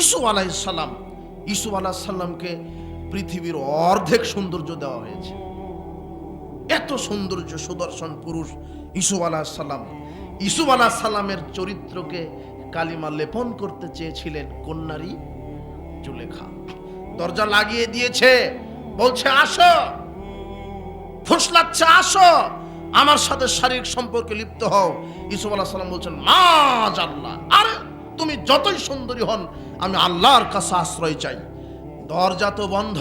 Issue আলাইসাল্লাম issue আলাহিসাল্লামকে পৃথিবীর অর্ধেক সৌন্দর্য দেওয়া হয়েছে। এত সৌন্দর্য সুদর্শন পুরুষ ইসু আলাহিসাল্লাম ইসু আলাহিসাল্লামের চরিত্রকে কালিমা লেপন করতে চেয়েছিলেন কন্যারি জুলেখা। দরজা লাগিয়ে দিয়েছে, বলছে, আসো। ফুসলাচ্ছে, আসো। আমার সাথে শারীরিক সম্পর্কে লিপ্ত হও। ইসুফ আলাহ সাল্লাম বলছেন মা আল্লাহ আরে, তুমি যতই সুন্দরী হন আমি আল্লাহর কাছে আশ্রয় চাই। দরজা তো বন্ধ,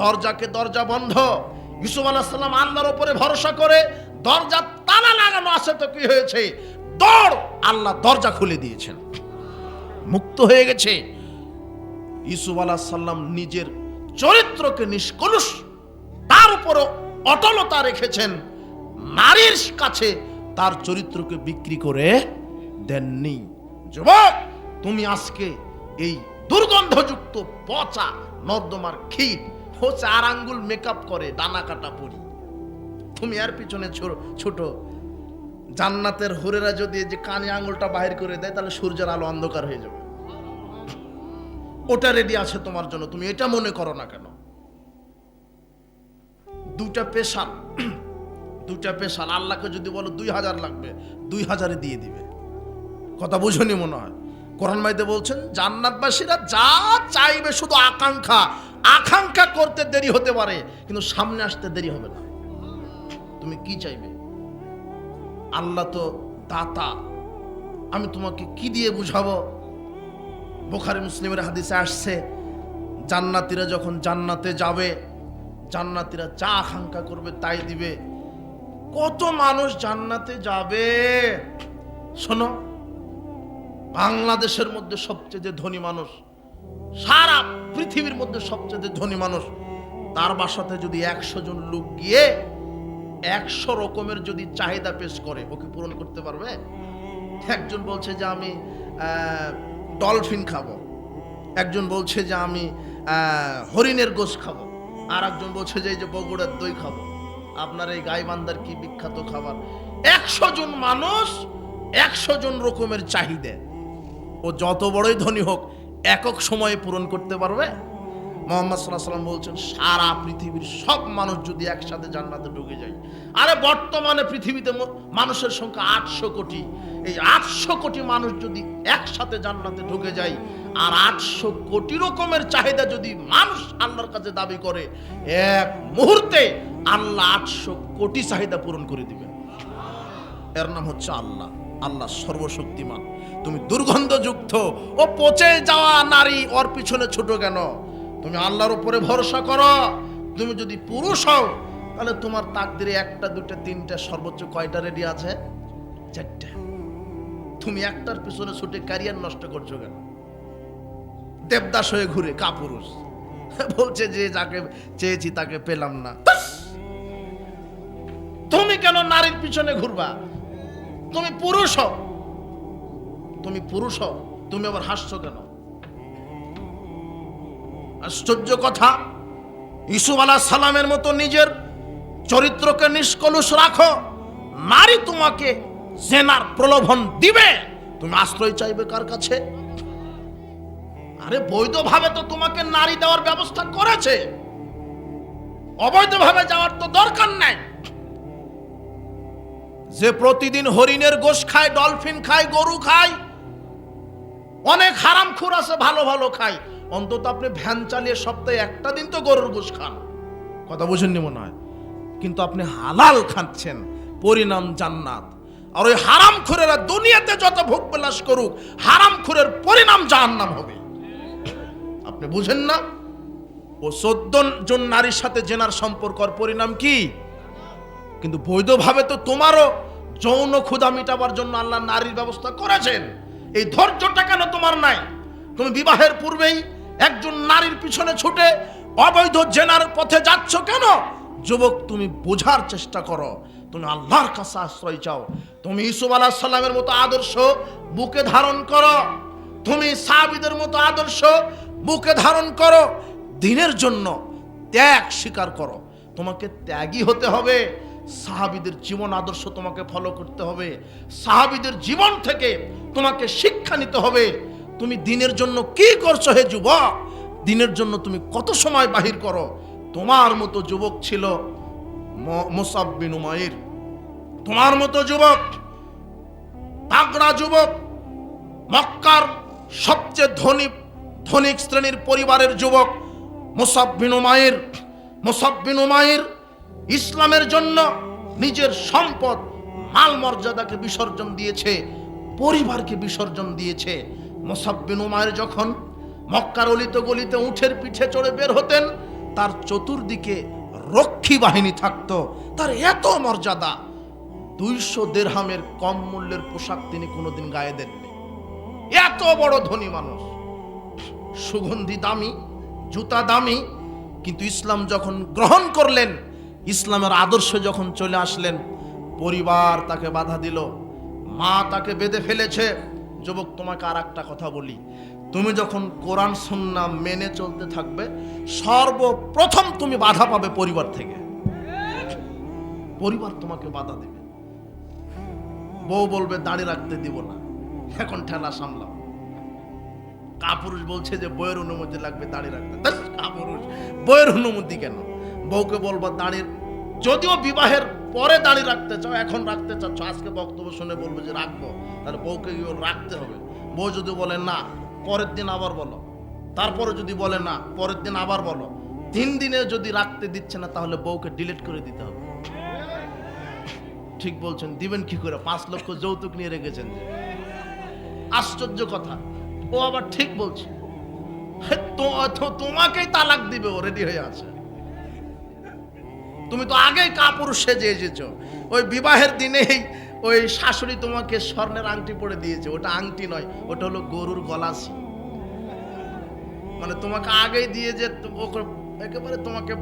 দরজাকে দরজা বন্ধ। ইসুফ আলাহ সাল্লাম আল্লাহর উপরে ভরসা করে দরজা তালা লাগানো আছে তো কি হয়েছে? দর, আল্লাহ দরজা খুলে দিয়েছেন। মুক্ত হয়ে গেছে। ইসুফ আলাহ সাল্লাম নিজের চরিত্রকে নিষ্কলুষ, তার উপর অটলতা রেখেছেন। নারীর কাছে তার চরিত্রকে বিক্রি করে দেননি। যুবক, তুমি আজকে এই দুর্গন্ধযুক্ত পচা নর্দমার ক্ষীর ও চার আঙ্গুল মেকআপ করে ডানা কাটা পরি। তুমি আর পিছনে ছোট। জান্নাতের হুরেরা যদি যে কানে আঙ্গুলটা বাহির করে দেয়, তাহলে সূর্যের আলো অন্ধকার হয়ে যাবে। ওটা রেডি আছে তোমার জন্য। তুমি এটা মনে করো না কেন? দুটা পেশাল। দুটা পেশাল। আল্লাহকে যদি বলো দুই হাজার লাগবে, দুই হাজারে দিয়ে দিবে। কথা বুঝনি মনে হয়? কোরআন মাইতে বলছেন, জান্নাতবাসীরা যা চাইবে শুধু আকাঙ্ক্ষা আকাঙ্ক্ষা করতে দেরি হতে পারে, কিন্তু সামনে আসতে দেরি হবে না। তুমি কি চাইবে? আল্লাহ তো দাতা। আমি তোমাকে কি দিয়ে বুঝাবো? বোখারি মুসলিমের হাদিসে আসছে, জান্নাতিরা যখন জান্নাতে যাবে, জান্নাতিরা যা আকাঙ্ক্ষা করবে তাই দিবে। কত মানুষ জান্নাতে যাবে? শোনো বাংলাদেশের মধ্যে সবচেয়ে ধনী মানুষ, সারা পৃথিবীর মধ্যে সবচেয়ে ধনী মানুষ, তার বাসাতে যদি একশো জন লোক গিয়ে একশো রকমের যদি চাহিদা পেশ করে ওকে পূরণ করতে পারবে? একজন বলছে যে আমি ডলফিন খাব। একজন বলছে যে আমি হরিণের গোশ খাব। আর একজন বলছে যে এই যে বগুড়ার দই খাব। আপনার এই গাইবান্দার কি বিখ্যাত খাবার? একশো জন মানুষ একশো জন রকমের চাহিদা। ও যত বড়ই ধনী হোক, একক সময়ে পূরণ করতে পারবে? মোহাম্মদ সাল্লাহ সাল্লাম বলছেন, সারা পৃথিবীর সব মানুষ যদি একসাথে জান্নাতে ঢুকে যায়। আরে বর্তমানে পৃথিবীতে মানুষের সংখ্যা আটশো কোটি। এই আটশো কোটি মানুষ যদি একসাথে জান্নাতে ঢুকে যায়, আর আটশো কোটি রকমের চাহিদা যদি মানুষ আল্লাহর কাছে দাবি করে, এক মুহূর্তে আল্লাহ আটশো কোটি চাহিদা পূরণ করে দিবেন। এর নাম হচ্ছে আল্লাহ। আল্লাহ সর্বশক্তিমান। তুমি দুর্গন্ধযুক্ত ও পচে যাওয়া নারী ওর পিছনে ছোট কেন? তুমি আল্লাহর উপরে ভরসা করো। তুমি যদি পুরুষ হও, তাহলে তোমার তাকদিরে একটা দুটা তিনটা, সর্বোচ্চ কয়টা রেডি আছে? চারটা। তুমি একটার পিছনে ছুটে ক্যারিয়ার নষ্ট করছ কেন? দেবদাস হয়ে ঘুরে কাপুরুষ বলছে যে যাকে চেয়েছি তাকে পেলাম না। তুমি কেন নারীর পিছনে ঘুরবা? তুমি পুরুষ হও তুমি পুরুষ হও, তুমি আবার হাসছো কেন? আশ্চর্য কথা, ইসুফ আলাহ সালামের মতো নিজের চরিত্রকে নিষ্কলুষ রাখো, নারী তোমাকে জেনার প্রলোভন দিবে। তুমি আশ্রয় চাইবে কার কাছে? আরে বৈধভাবে তো তোমাকে নারী দেওয়ার ব্যবস্থা করেছে। অবৈধভাবে যাওয়ার তো দরকার নাই। যে প্রতিদিন হরিণের গোশ খায়, ডলফিন খায়, গরু খায় অনেক হারাম খুর আছে, ভালো ভালো খায় অন্তত আপনি ভ্যান চালিয়ে সপ্তাহে একটা দিন তো গরুর গোশ খান। কথা বুঝেননি মনে হয়? কিন্তু আপনি হালাল খাচ্ছেন, পরিণাম জান্নাত। আর ওই হারাম খুরেরা দুনিয়াতে যত ভোগ বিলাস করুক, হারাম খুরের পরিণাম জাহান্নাম হবে। আপনি বুঝেন না? ও চোদ্দ জন নারীর সাথে জেনার সম্পর্কর পরিণাম কি? কিন্তু বৈধভাবে তো তোমারও যৌন ক্ষুধা মিটাবার জন্য আল্লাহ নারীর ব্যবস্থা করেছেন। এই ধৈর্যটা কেন তোমার নাই? তুমি বিবাহের পূর্বেই একজন নারীর পিছনে ছুটে অবৈধ জেনার পথে যাচ্ছ কেন? যুবক, তুমি বোঝার চেষ্টা করো। তুমি আল্লাহর কাছে আশ্রয় চাও। তুমি ইসুফ আলাহ সাল্লামের মতো আদর্শ বুকে ধারণ করো। তুমি সাবিদের মতো আদর্শ বুকে ধারণ করো। দিনের জন্য ত্যাগ স্বীকার করো। তোমাকে ত্যাগী হতে হবে। সাহাবিদের জীবন আদর্শ তোমাকে ফলো করতে হবে। সাহাবিদের জীবন থেকে তোমাকে শিক্ষা নিতে হবে। তুমি দিনের জন্য কি করছ হে যুবক? দিনের জন্য তুমি কত সময় বাহির করো? তোমার মতো যুবক ছিল মোসাব বিন উমাইর। তোমার মতো যুবক তাগড়া যুবক, মক্কার সবচেয়ে ধনী ধনিক শ্রেণির পরিবারের যুবক মোসাব্বিন উমাইর। মোসাব্বিন উমাইর ইসলামের জন্য নিজের সম্পদ, মাল মর্যাদাকে বিসর্জন দিয়েছে, পরিবারকে বিসর্জন দিয়েছে। মোসাব্বিন উমাইর যখন মক্কার অলিত গলিতে উঠের পিঠে চড়ে বের হতেন, তার চতুর্দিকে রক্ষী বাহিনী থাকত। তার এত মর্যাদা, দুইশো দেড়হামের কম মূল্যের পোশাক তিনি কোনোদিন গায়ে দেননি। এত বড় ধনী মানুষ। সুগন্ধি দামি, জুতা দামি, কিন্তু ইসলাম যখন গ্রহণ করলেন ইসলামের আদর্শ যখন চলে আসলেন, পরিবার তাকে বাধা দিল, মা তাকে বেঁধে ফেলেছে। যুবক, তোমাকে আর একটা কথা বলি। তুমি যখন কোরআন, সুন্না মেনে চলতে থাকবে, সর্বপ্রথম তুমি বাধা পাবে পরিবার থেকে। পরিবার তোমাকে বাধা দেবে। বউ বলবে দাঁড়িয়ে রাখতে দিব না। এখন ঠেলা সামলাও। কাপুরুষ বলছে যে, বইয়ের অনুমতি লাগবে দাঁড়িয়ে রাখতে। কাপুরুষ। বইয়ের অনুমতি কেন? বউকে বলবা, দাঁড়িয়ে, যদিও বিবাহের পরে দাঁড়িয়ে রাখতে চাও, এখন রাখতে চাচ্ছ, আজকে বক্তব্য শুনে বলবে যে রাখব, তাহলে বউকে গিয়ে রাখতে হবে? বউ যদি বলে না, পরের দিন আবার বলো। তারপরে যদি বলে না, পরের দিন আবার বলো। তিন দিনে যদি রাখতে দিচ্ছে না, তাহলে বউকে ডিলিট করে দিতে হবে। ঠিক বলছেন, দিবেন কি করে? পাঁচ লক্ষ যৌতুক নিয়ে রেখেছেন আশ্চর্য কথা। ও আবার ঠিক বলছে। তোমাকেই তালাক দিবে, ও রেডি হয়ে আছে। তুমি তো আগেই কাপড় সেজে এসেছ। ওই বিবাহের দিনেই ওই শাশুড়ি তোমাকে স্বর্ণের আংটি পরে দিয়েছে। ওটা আংটি নয়, ওটা হলো গরুর গলাসি মানে তোমাকে আগেই দিয়ে যে একেবারে তোমাকে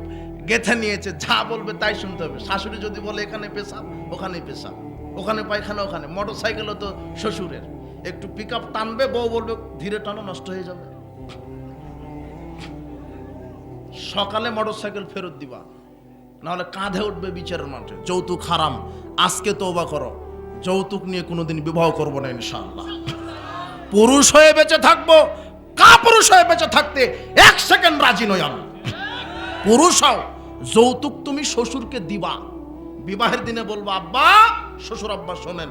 গেথে নিয়েছে, যা বলবে তাই শুনতে হবে। শাশুড়ি যদি বলে এখানে পেশাব, ওখানেই পেশাব। ওখানে পায়খানা, ওখানে। মোটর সাইকেলও তো শ্বশুরের। একটু পিক আপ টানবে, বউ বলবে, ধীরে টানো, নষ্ট হয়ে যাবে। সকালে মোটর সাইকেল ফেরত দিবা। নাহলে কাঁধে উঠবে বিচারের মাঠে। যৌতুক হারাম, আজকে তওবা করো। যৌতুক নিয়ে কোনোদিন বিবাহ করব না ইনশাআল্লাহ। পুরুষ হয়ে বেঁচে থাকব কা পুরুষ হয়ে বেঁচে থাকতে এক সেকেন্ড রাজি নই আমি। পুরুষ হও, যৌতুক তুমি শ্বশুরকে দিবা। বিবাহের দিনে বলব, আব্বা, শ্বশুর আব্বা শোনেন,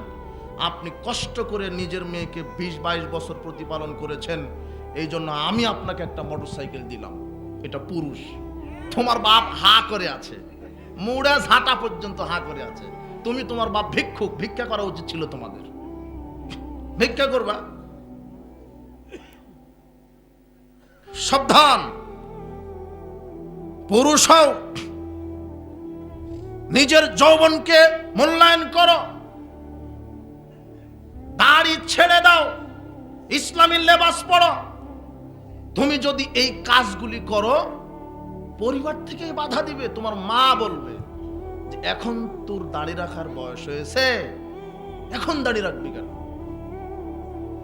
আপনি কষ্ট করে নিজের মেয়েকে বিশ, বাইশ বছর প্রতিপালন করেছেন, এই জন্য আমি আপনাকে একটা মোটরসাইকেল দিলাম। এটা পুরুষ। তোমার বাপ হা করে আছে। মুড়ে ঝাঁটা পর্যন্ত হা করে আছে। তুমি তোমার বাপ ভিক্ষুক, ভিক্ষা করা উচিত ছিল তোমাদের। ভিক্ষা করবা? সাবধান। পুরুষ হও। নিজের যৌবনকে মূল্যায়ন করো। দাড়ি ছেড়ে দাও। ইসলামী লেবাস পড়ো। তুমি যদি এই কাজগুলি করো পরিবার থেকে বাধা দিবে, তোমার মা বলবে যে, এখন তোর দাড়ি রাখার বয়স হয়েছে, এখন দাড়ি রাখবি কেন?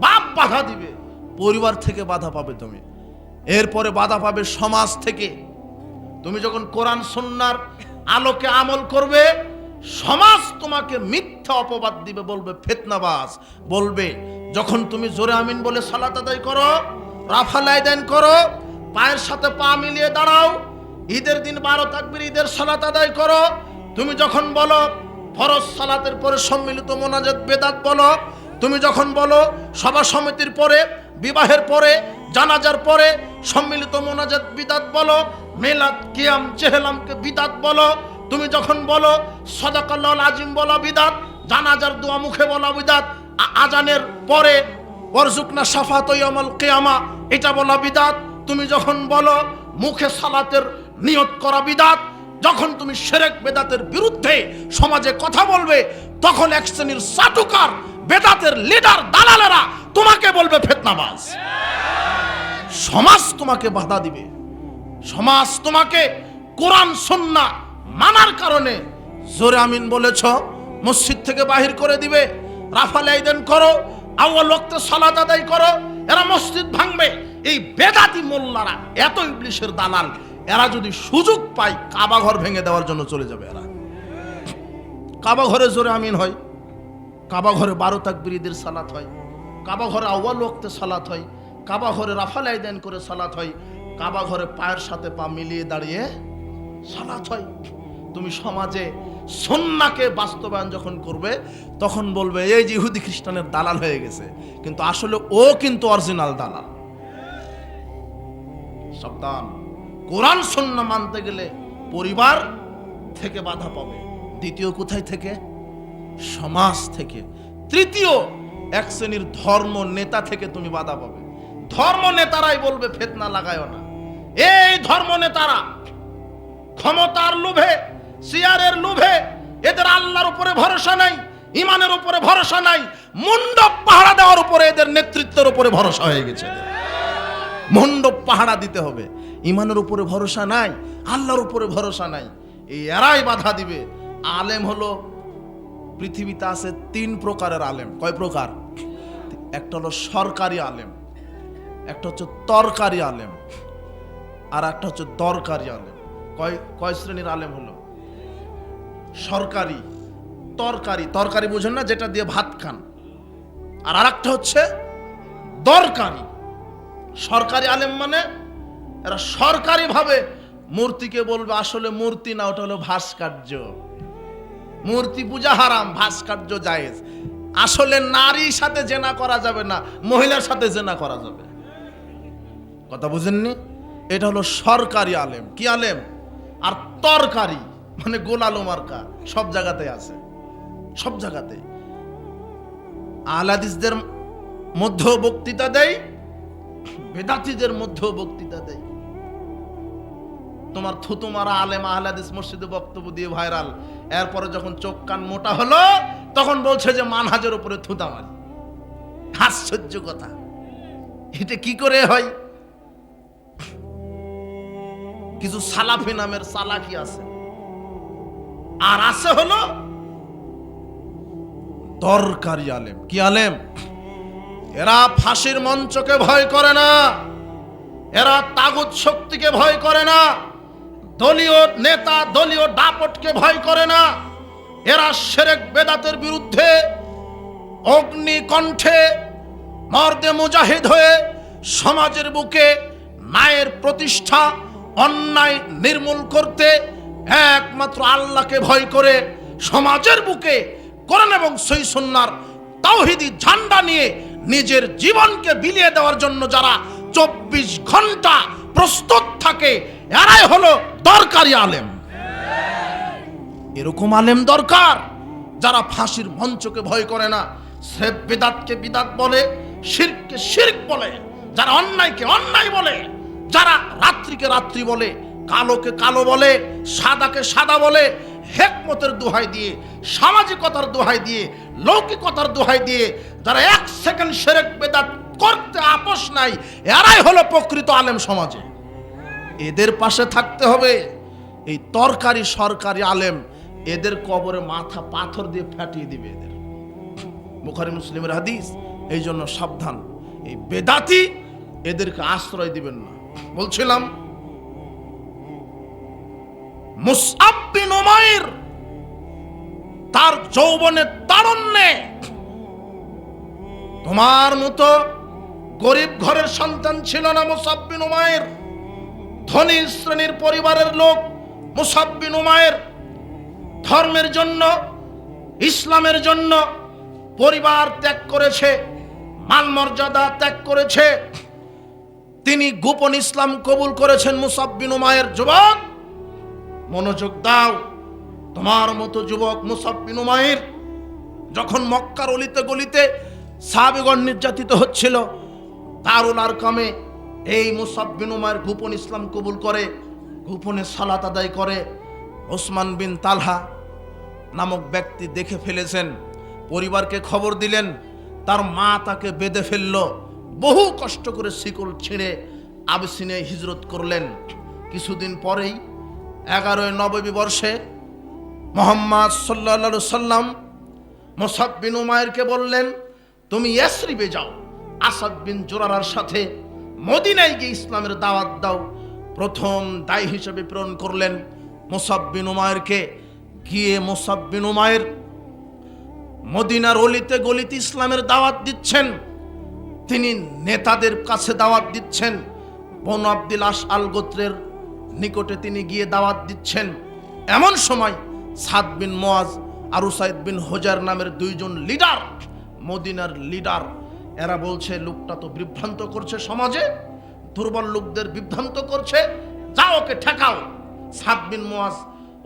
বাপ বাধা দিবে, পরিবার থেকে বাধা পাবে তুমি। এরপরে বাধা পাবে সমাজ থেকে। তুমি যখন কোরআন সন্ন্যার আলোকে আমল করবে, সমাজ তোমাকে মিথ্যা অপবাদ দিবে, বলবে, ফেতনাবাজ। বলবে, যখন তুমি জোরে আমিন বলে সালাত আদায় করো রাফালাই দেন করো, পায়ের সাথে পা মিলিয়ে দাঁড়াও ঈদের দিন বারো তাকবির, ঈদের সালাত আদায় করো। তুমি যখন বলো, ফরজ সালাতের পরে সম্মিলিত মোনাজাত, বেদাত বলো। তুমি যখন বলো, সভা সমিতির পরে, বিবাহের পরে, জানাজার পরে সম্মিলিত মোনাজাত, বিদাত বলো। মেলাদ, কিয়াম চেহলামকে বিদাত বলো। তুমি যখন বলো সদাকাল্লাল আজিম বলা বিদাত, জানাজার দোয়া মুখে বলা বিদাত আজানের পরে ওরজুকনা সাফাত ইয়ামাল কিয়ামা, এটা বলা বিদাত। তুমি যখন বলো, মুখে সালাতের নিয়ত করা বিদাত। যখন তুমি সেরেক বেদাতের বিরুদ্ধে সমাজে কথা বলবে, তখন এক শ্রেণির চাটুকার বেদাতের লিডার দালালেরা তোমাকে বলবে ফেতনাবাজ। সমাজ তোমাকে বাধা দিবে। সমাজ তোমাকে কোরআন, সন্না মানার কারণে জোরে আমিন বলেছ, মসজিদ থেকে বাহির করে দিবে। রাফাল আইদেন করো ওয়াক্তে সালাত আদায় করো, এরা মসজিদ ভাঙবে। এই বেদাতি মোল্লারা, এত ইবলিশের দালাল এরা যদি সুযোগ পায় কাবা ঘর ভেঙে দেওয়ার জন্য চলে যাবে এরা। কাবা ঘরে জোরে আমিন হয়। কাবা ঘরে বারো তাকবির ঈদের সালাত হয়। কাবা ঘরে আউ্বাল ওক্তে সালাত হয়। কাবা ঘরে রাফালাই দেন করে সালাত হয়। কাবা ঘরে পায়ের সাথে পা মিলিয়ে দাঁড়িয়ে সালাত হয়। তুমি সমাজে সন্নাকে বাস্তবায়ন যখন করবে, তখন বলবে, এই যে ইহুদি খ্রিস্টানের দালাল হয়ে গেছে। কিন্তু আসলে ও কিন্তু অরিজিনাল দালাল। সাবধান। কোরআন সন্না মানতে গেলে পরিবার থেকে বাধা পাবে। দ্বিতীয় কোথায় থেকে? সমাজ থেকে। তৃতীয়, এক শ্রেণির ধর্ম নেতা থেকে তুমি বাধা পাবে। ধর্ম নেতারাই বলবে, ফেতনা লাগায় না। এই ধর্ম নেতারা ক্ষমতার লোভে, সিয়ারের লোভে, এদের আল্লাহর উপরে ভরসা নাই ইমানের উপরে ভরসা নাই মণ্ডপ পাহারা দেওয়ার উপরে এদের নেতৃত্বের উপরে ভরসা হয়ে গেছে। মণ্ডপ পাহারা দিতে হবে। ইমানের উপরে ভরসা নাই, আল্লাহর উপরে ভরসা নাই। এই এরাই বাধা দিবে। আলেম হলো পৃথিবীতে আছে তিন প্রকারের আলেম। কয় প্রকার? একটা হলো সরকারি আলেম, একটা হচ্ছে তরকারি আলেম, আর একটা হচ্ছে দরকারি আলেম। কয় কয় শ্রেণির আলেম হলো? সরকারি, তরকারি। তরকারি বুঝেন না, যেটা দিয়ে ভাত খান। আর আরেকটা হচ্ছে দরকারি। সরকারি আলেম মানে এরা সরকারিভাবে মূর্তিকে বলবে, আসলে মূর্তি না, ওটা হলো ভাস্কর্য। মূর্তি পূজা হারাম, ভাস্কর্য জায়েজ। আসলে নারীর সাথে জেনা করা যাবে না, মহিলার সাথে জেনা করা যাবে। কথা বুঝেননি? এটা হলো সরকারি আলেম। কি আলেম? আর তরকারি মানে গোলালো মার্কা, সব জায়গাতে আছে। সব জায়গাতে। আহলাদিসদের মধ্যেও বক্তৃতা দেয়, বেদাতিদের মধ্যেও বক্তৃতা দেয়। তোমার থুতু মারা আলেম আহলাদিস মসজিদে বক্তব্য দিয়ে ভাইরাল। এরপরে যখন চোখ কান মোটা হলো, তখন বলছে যে মানহাজের উপরে থুতা মারি। আশ্চর্য কথা। এটা কি করে হয়? কিছু সালাফি নামের সালাকি আছে। আর আছে হলো দরকারি আলেম। কি আলেম? এরা ফাঁসির মঞ্চকে ভয় করে না। এরা তাগুত শক্তিকে ভয় করে না। দলীয় নেতা, দলীয় ডাপটকে ভয় করে না। এরা সেরেক বেদাতের বিরুদ্ধে অগ্নি কণ্ঠে মর্দে মুজাহিদ হয়ে সমাজের বুকে ন্যায়ের প্রতিষ্ঠা, অন্যায় নির্মূল করতে একমাত্র আল্লাহকে ভয় করে সমাজের বুকে কোরআন এবং সই সন্ন্যার তাওহিদি ঝান্ডা নিয়ে নিজের জীবনকে বিলিয়ে দেওয়ার জন্য যারা চব্বিশ ঘণ্টা প্রস্তুত থাকে, এরাই হলো দরকারি আলেম। এরকম আলেম দরকার যারা ফাঁসির মঞ্চকে ভয় করে না সে বিদাতকে বিদাত বলে, শিরকে শিরক বলে, যারা অন্যায়কে অন্যায় বলে, যারা রাত্রিকে রাত্রি বলে, কালোকে কালো বলে, সাদাকে সাদা বলে, হেকমতের দোহাই দিয়ে, সামাজিকতার দোহাই দিয়ে, লৌকিকতার দোহাই দিয়ে, যারা এক সেকেন্ড সেরেক বেদাত করতে আপোষ নাই, এরাই হলো প্রকৃত আলেম সমাজে। এদের পাশে থাকতে হবে। এই তরকারি সরকারি আলেম এদের কবরে মাথা পাথর দিয়ে ফাটিয়ে দিবে এদের। বুখারি মুসলিমের হাদিস, এই জন্য সাবধান। এই বেদাতি এদেরকে আশ্রয় দিবেন না। বলছিলাম, মুসআব বিন তার যৌবনের তারণ্যে তোমার মতো গরিব ঘরের সন্তান ছিল না মুসাব বিন উমাইর। ধনী শ্রেণির পরিবারের লোক মুসাব বিন উমাইর ধর্মের জন্য, ইসলামের জন্য পরিবার ত্যাগ করেছে মান মর্যাদা ত্যাগ করেছে। তিনি গোপন ইসলাম কবুল করেছেন মুসাব্বিন উমায়ের যুবক। মনোযোগ দাও, তোমার মতো যুবক মুসাব্বিন উমায়ের। যখন মক্কার অলিতে গলিতে সাহাবিগণ নির্যাতিত হচ্ছিল, দারুল আরকামে এই মুসাব্বিন উমায়ের গোপন ইসলাম কবুল করে, গোপনে সালাত আদায় করে। ওসমান বিন তালহা নামক ব্যক্তি দেখে ফেলেছেন, পরিবারকে খবর দিলেন, তার মা তাকে বেঁধে ফেলল, বহু কষ্ট করে শিকল ছিঁড়ে আবসিনে হিজরত করলেন। কিছুদিন পরেই, এগারোই নবমী বর্ষে মোহাম্মদ সাল্লা সাল্লাম মোসাব বিন উমায়েরকে বললেন, তুমি ইয়াসরিবে যাও, আসাদ বিন জোরারার সাথে মদিনায় গিয়ে ইসলামের দাওয়াত দাও। প্রথম দায় হিসেবে প্রেরণ করলেন মোসাব বিন উমায়েরকে গিয়ে মোসাব বিন উমায়ের মদিনার অলিতে গলিতে ইসলামের দাওয়াত দিচ্ছেন। তিনি নেতাদের কাছে দাওয়াত দিচ্ছেন। বন আব্দুল আস আল গোত্রের নিকটে তিনি গিয়ে দাওয়াত দিচ্ছেন। এমন সময় সাদ বিন মোয়াজ আর উসাইদ বিন হোজার নামের দুইজন লিডার, মদিনার লিডার এরা বলছে, লোকটা তো বিভ্রান্ত করছে সমাজে, দুর্বল লোকদের বিভ্রান্ত করছে। যাও ওকে ঠেকাও। সাদ বিন মোয়াজ,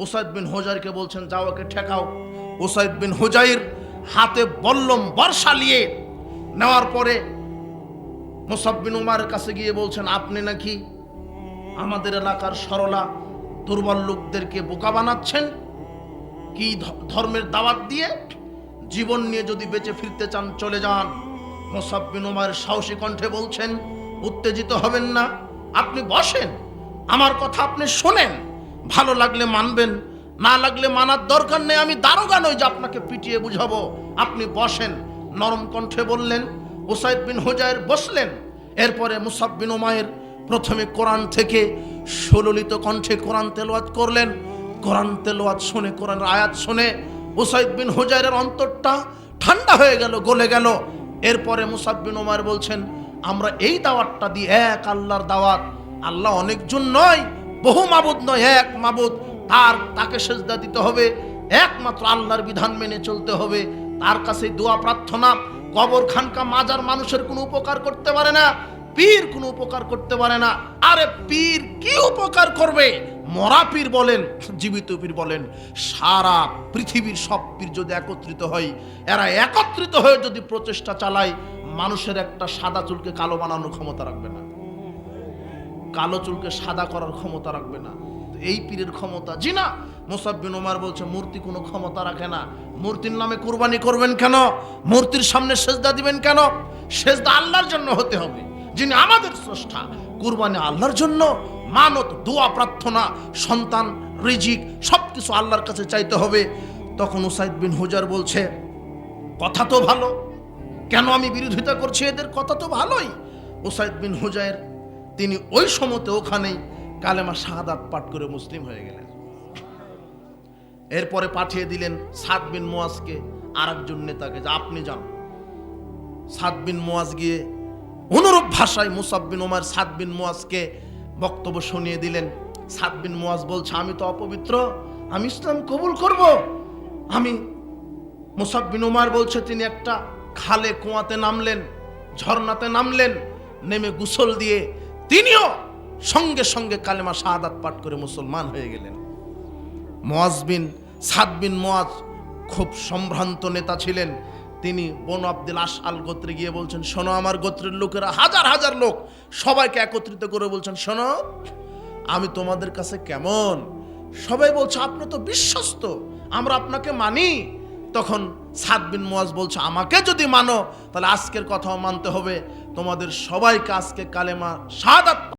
ওসাইদ বিন হোজাইরকে বলছেন, যাও ওকে ঠেকাও। ওসাইদ বিন হোজাইর হাতে বল্লম বর্ষা নিয়ে নেওয়ার পরে মোসাব্বিন উমারের কাছে গিয়ে বলছেন, আপনি নাকি আমাদের এলাকার সরলা দুর্বল লোকদেরকে বোকা বানাচ্ছেন? কি ধর্মের দাওয়াত দিয়ে জীবন নিয়ে যদি বেঁচে ফিরতে চান, চলে যান। মোসাব্বিন উমার সাহসী কণ্ঠে বলছেন, উত্তেজিত হবেন না, আপনি বসেন, আমার কথা আপনি শোনেন, ভালো লাগলে মানবেন, না লাগলে মানার দরকার নেই, আমি দারোগা নই যে আপনাকে পিটিয়ে বুঝাবো। আপনি বসেন, নরম কণ্ঠে বললেন, ওসাইদ বিন হোজায়ের বসলেন। এরপরে মুসাব বিন ওমায়ের প্রথমে কোরআন থেকে সুললিত কণ্ঠে কোরআন তেলাওয়াত করলেন। কোরআন তেলাওয়াত শুনে, কোরআনের আয়াত শুনে, ওসাইদ বিন হোজায়ের অন্তরটা ঠান্ডা হয়ে গেল, গলে গেল। এরপরে মুসাব বিন ওমার বলছেন, আমরা এই দাওয়াতটা দিই, এক আল্লাহর দাওয়াত। আল্লাহ অনেকজন নয়, বহু মাবুদ নয়, এক মাবুদ। তার, তাকে সেজদা দিতে হবে, একমাত্র আল্লাহর বিধান মেনে চলতে হবে। তার কাছে দোয়া প্রার্থনা। কবর খানকা মাজার মানুষের কোনো উপকার করতে পারে না, পীর কোনো উপকার করতে পারে না। আরে পীর কি উপকার করবে? মরা পীর বলেন, জীবিত পীর বলেন, সারা পৃথিবীর সব পীর যদি একত্রিত হয়, এরা একত্রিত হয়ে যদি প্রচেষ্টা চালায়, মানুষের একটা সাদা চুলকে কালো বানানোর ক্ষমতা রাখবে না। কালো চুলকে সাদা করার ক্ষমতা রাখবে না। এই পীরের ক্ষমতা, জি না মোসাব্বিন ওমার বলছে, মূর্তি কোনো ক্ষমতা রাখে না। মূর্তির নামে কুরবানি করবেন কেন? মূর্তির সামনে সেজদা দিবেন কেন? সেজদা আল্লাহর জন্য হতে হবে। যিনি আমাদের স্রষ্টা, কুরবানি আল্লাহর জন্য মানত, দোয়া, প্রার্থনা, সন্তান, রিজিক সব কিছু আল্লাহর কাছে চাইতে হবে। তখন উসাইদ বিন হুজার বলছে, কথা তো ভালো। কেন আমি বিরোধিতা করছি? এদের কথা তো ভালোই। ওসাইদ বিন হুজায়ের তিনি ওই সময়তে ওখানেই কালেমা শাহাদাত পাঠ করে মুসলিম হয়ে গেলেন। এরপরে পাঠিয়ে দিলেন সাদ বিন মোয়াজকে আর একজন নেতাকে, যে আপনি যান। সাদ বিন মোয়াজ গিয়ে অনুরূপ ভাষায় মুসাব বিন ওমার সাদ বিন মোয়াজকে বক্তব্য শুনিয়ে দিলেন, সাদ বিন মোয়াজ বলছে, আমি তো অপবিত্র, আমি ইসলাম কবুল করব। আমি মুসাব বিন উমার বলছে, তিনি একটা খালে কুয়াতে নামলেন, ঝর্ণাতে নামলেন, নেমে গুসল দিয়ে তিনিও সঙ্গে সঙ্গে কালেমা শাহাদাত পাঠ করে মুসলমান হয়ে গেলেন। মোয়াজ বিন, সাদ বিন মোয়াজ খুব সম্ভ্রান্ত নেতা ছিলেন তিনি বন আব্দুল আস আল গোত্রে গিয়ে বলছেন, শোনো আমার গোত্রের লোকেরা, হাজার হাজার লোক সবাইকে একত্রিত করে বলছেন, শোনো, আমি তোমাদের কাছে কেমন? সবাই বলছে, আপনি তো বিশ্বস্ত, আমরা আপনাকে মানি। তখন সাদ বিন মোয়াজ বলছে, আমাকে যদি মানো, তাহলে আজকের কথাও মানতে হবে। তোমাদের সবাইকে আজকে কালেমা শাহাদাত